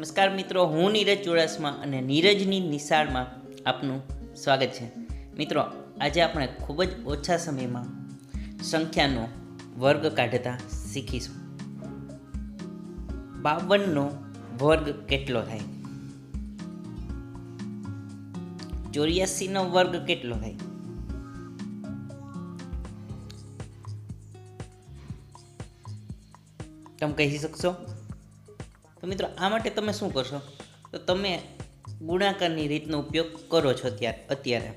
નમસ્કાર મિત્રો, હું નીરજ ચુડાસમા અને નીરજની નિશાળમાં આપનું સ્વાગત છે. મિત્રો, આજે આપણે ખૂબ જ ઓછા સમયમાં સંખ્યાનો વર્ગ કાઢતા શીખીશું. બાવનનો વર્ગ કેટલો થાય? ચોર્યાસીનો વર્ગ કેટલો થાય? તમે કહી શકશો? તો મિત્રો, આ માટે તમે શું કરશો? તો તમે ગુણાકારની રીતનો ઉપયોગ કરો છો ત્યારે અત્યારે.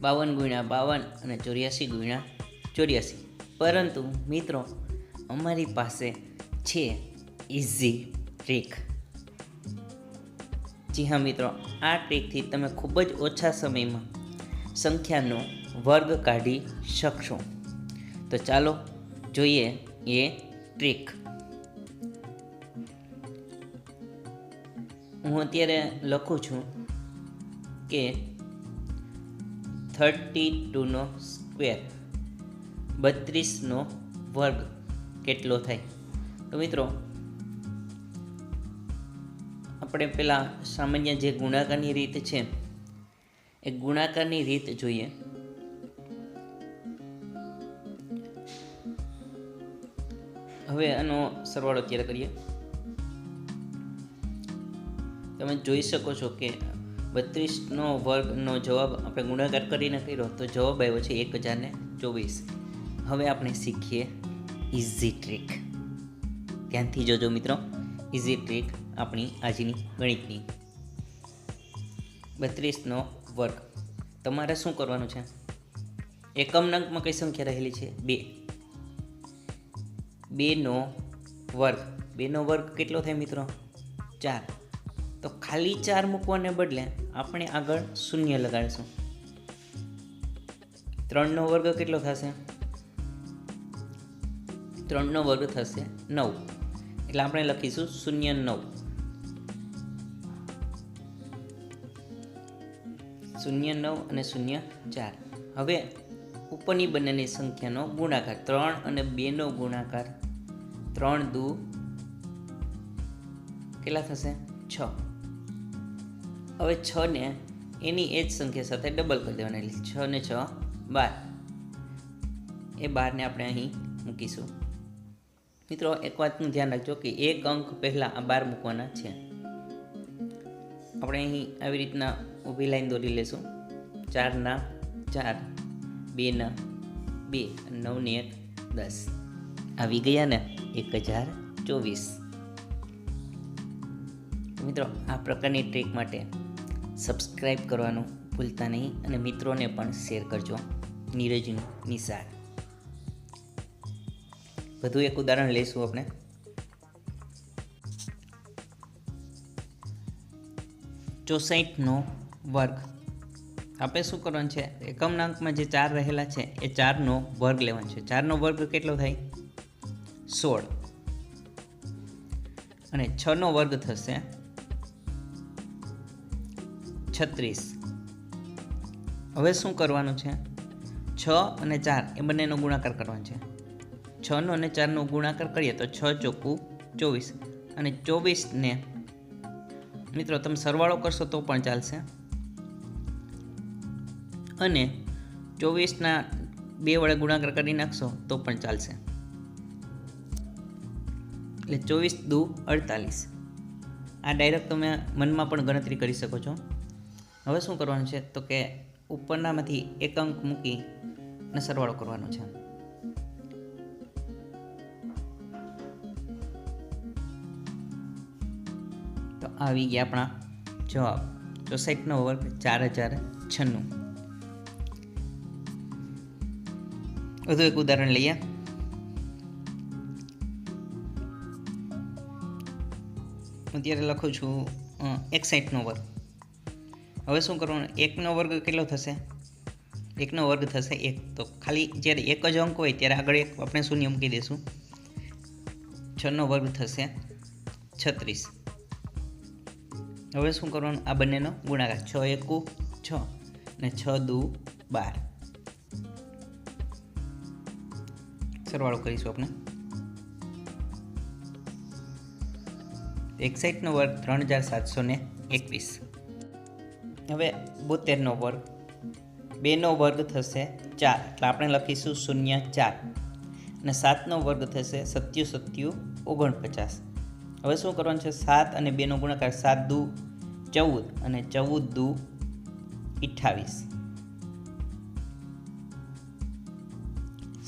બાવન ગુણ્યા બાવન અને ચોર્યાસી ગુણ્યા ચોર્યાસી. પરંતુ મિત્રો, અમારી પાસે છે ઇઝી ટ્રીક જી હા મિત્રો, આ ટ્રીકથી તમે ખૂબ જ ઓછા સમયમાં સંખ્યાનો વર્ગ કાઢી શકશો. તો ચાલો જોઈએ એ ટ્રીક હું અત્યારે લખું છું કે થર્ટી ટુનો સ્ક્વેર બત્રીસનો વર્ગ કેટલો થાય? તો મિત્રો, આપણે પહેલાં સામાન્ય જે ગુણાકારની રીત છે, એ ગુણાકારની રીત જોઈએ. હવે આનો સરવાળો અત્યારે કરીએ. તમે જોઈ શકો છો કે બત્રીસનો વર્ગનો જવાબ આપણે ગુણાકાર કરીને કર્યો, તો જવાબ આવ્યો છે એક હજારને ચોવીસ. હવે આપણે શીખીએ ઇઝી ટ્રીક ધ્યાનથી જોજો મિત્રો ઇઝી ટ્રીક આપણી આજની ગણિતની. બત્રીસનો વર્ગ. તમારે શું કરવાનું છે? એકમ નંગમાં કઈ સંખ્યા રહેલી છે? બે. બેનો વર્ગ. બેનો વર્ગ કેટલો થાય મિત્રો? ચાર. તો ખાલી ચાર મૂકવાને બદલે આપણે આગળ શૂન્ય લગાડીશું. ત્રણનો વર્ગ કેટલો થશે? ત્રણનો વર્ગ થશે નવ. એટલે આપણે લખીશું શૂન્ય નવ. શૂન્ય નવ અને શૂન્ય ચાર. હવે ઉપરની બંનેની સંખ્યાનો ગુણાકાર. ત્રણ અને બેનો ગુણાકાર. ત્રણ દુ કેટલા થશે? છ. હવે છ ને એની એ જ સંખ્યા સાથે ડબલ કરી દેવાના. એટલે છ ને છ, બાર. એ બારને આપણે અહીં મૂકીશું. મિત્રો, એક વાતનું ધ્યાન રાખજો કે એક અંક પહેલાં આ બાર મૂકવાના છે. આપણે અહીં આવી રીતના ઊભી લાઈન દોરી લેશું. ચારના ચાર બેના બે નવને એક, દસ. આવી ગયા ને એક હજાર ચોવીસ. મિત્રો, આ પ્રકારની ટ્રીક માટે સબસ્ક્રાઈબ કરવાનું ભૂલતા નહીં અને મિત્રોને પણ શેર કરજો. નીરજનું નિશાળ. વધુ એક ઉદાહરણ લઈશું આપણે. ચોસઠનો વર્ગ, આપણે શું કરવાનું છે? એકમનાંકમાં જે ચાર રહેલા છે, એ ચારનો વર્ગ લેવાનો છે. ચારનો વર્ગ કેટલો થાય? સોળ. અને છનો વર્ગ થશે છત્રીસ. હવે શું કરવાનું છે? છ અને ચાર, એ બંનેનો ગુણાકાર કરવાનો છે. છનો અને ચારનો ગુણાકાર કરીએ તો છ ચોખ્ખું ચોવીસ. અને ચોવીસને મિત્રો તમે સરવાળો કરશો તો પણ ચાલશે. અને ચોવીસના બે વડે ગુણાકાર કરી નાખશો તો પણ ચાલશે. એટલે ચોવીસ દુ અડતાલીસ. આ ડાયરેક્ટ તમે મનમાં પણ ગણતરી કરી શકો છો. હવે શું કરવાનું છે? તો કે ઉપરનામાંથી એક અંક મૂકી અને સરવાળો કરવાનો છે. તો આવી ગયા આપણા જવાબ. ચોસઠનો વર્ગ ચાર હજાર છન્નું. વધુ એક ઉદાહરણ લઈએ. હું અત્યારે લખું છું એક સાઈઠનો વર્ગ હવે શું કરવાનું? એકનો વર્ગ કેટલો થશે? એકનો વર્ગ થશે એક. તો ખાલી જ્યારે એક જ અંક હોય ત્યારે આગળ એક આપણે શૂન્ય મૂકી દઈશું? છનો વર્ગ થશે છત્રીસ. હવે શું કરવાનું? આ બંનેનો ગુણાકાર. છ એકુ, છ ને છ દુ બાર. સરવાળો કરીશું આપણે. એકસાઠનો વર્ગ ત્રણ હજાર સાતસો ને એકવીસ. હવે બોતેરનો વર્ગ. બેનો વર્ગ થશે ચાર, એટલે આપણે લખીશું શૂન્ય ચાર. અને સાતનો વર્ગ થશે સત્યુ સત્યુ ઓગણપચાસ. હવે શું કરવાનું છે? સાત અને બેનો ગુણાકાર સાત દુ ચૌદ અને ચૌદ દુ અઠ્ઠાવીસ.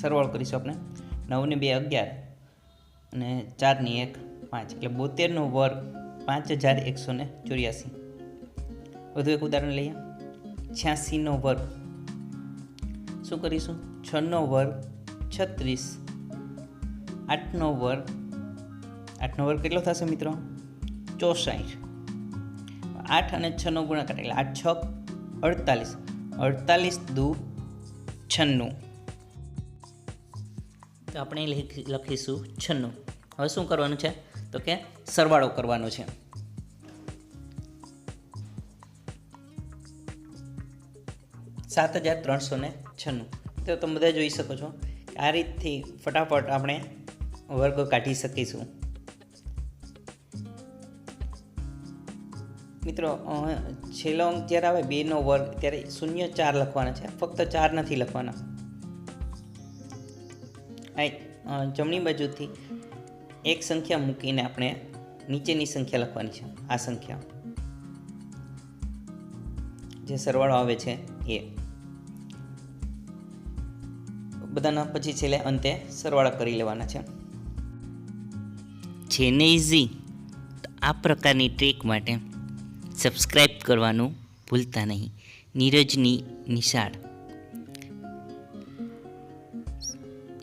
સરવાળો કરીશું આપણે. નવને બે અગિયાર અને ચારની એક પાંચ. એટલે બોતેરનો વર્ગ પાંચ હજાર એકસો ચોર્યાસી. વધુ એક ઉદાહરણ લઈએ. છ્યાસીનો વર્ગ. શું કરીશું? છનો વર્ગ છત્રીસ. આઠનો વર્ગ આઠનો વર્ગ કેટલો થશે મિત્રો? ચોસાઠ. આઠ અને છનો ગુણાકાર, એટલે આઠ છ અડતાલીસ. અડતાલીસ દુ છન્નું. તો આપણે લખી- લખીશું છન્નું. હવે શું કરવાનું છે? તો કે સરવાળો કરવાનો છે. સાત હજાર ત્રણસો ને છન્નું. તો તમે બધા જોઈ શકો છો આ રીતથી ફટાફટ આપણે વર્ગ કાઢી શકીશું. મિત્રો છેલ્લો અંક જ્યારે આવે, બેનો વર્ગ, ત્યારે શૂન્ય ચાર લખવાના છે. ફક્ત ચાર નથી લખવાના. આ જમણી બાજુથી એક સંખ્યા મૂકીને આપણે નીચેની સંખ્યા લખવાની છે. આ સંખ્યા. જે સરવાળો આવે છે એ. બધાના પછી છેલ્લે અંતે સરવાળા કરી લેવાના છે. જેને ઇઝી આ પ્રકારની ટ્રીક માટે સબસ્ક્રાઈબ કરવાનું ભૂલતા નહીં. નીરજની નિશાળ.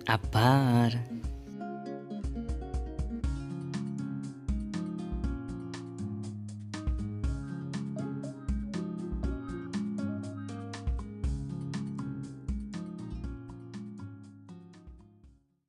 આભાર.